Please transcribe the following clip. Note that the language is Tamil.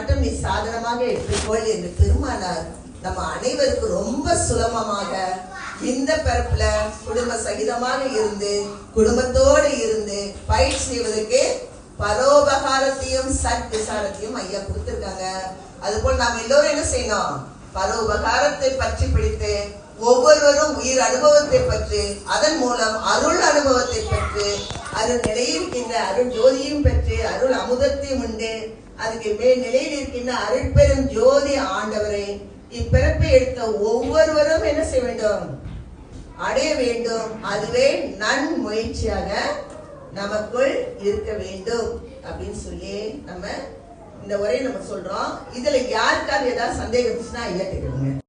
மட்டும் நீ சாதனமாக எடுத்துக்கொள் என்று பெருமானார் நம்ம அனைவருக்கும் ரொம்ப சுலபமாக இந்த பிறப்புல குடும்ப சகிதமாக இருந்து குடும்பத்தோடு இருந்து பயிற்சி செய்வதற்கு பரோபகாரத்தையும் சத் விசாரத்தையும் ஐயா அது அதுபோல் நாம் எல்லோரும் என்ன செய்யணும்? பல உபகாரத்தை பற்றி பிடித்து ஒவ்வொருவரும் உயிர் அனுபவத்தை பற்றி அதன் மூலம் அருள் அனுபவத்தை பெற்று அருள் நிலையிருக்கின்ற அருள் ஜோதியும் பெற்று அருள் அமுதத்தையும் உண்டு. அதுக்கு மேல் நிலையில் இருக்கின்ற அருள் பெரும் ஜோதி ஆண்டவரை இப்பிறப்பை எடுத்த ஒவ்வொருவரும் என்ன செய்ய வேண்டும்? அடைய வேண்டும். அதுவே நன் முயற்சியாக நமக்குள் இருக்க வேண்டும். அப்படின்னு சொல்லி நம்ம இந்த உரையை நம்ம சொல்றோம். இதுல யாருக்காவது ஏதாவது சந்தேகம் இருந்துச்சுன்னா ஐயா கேட்குங்க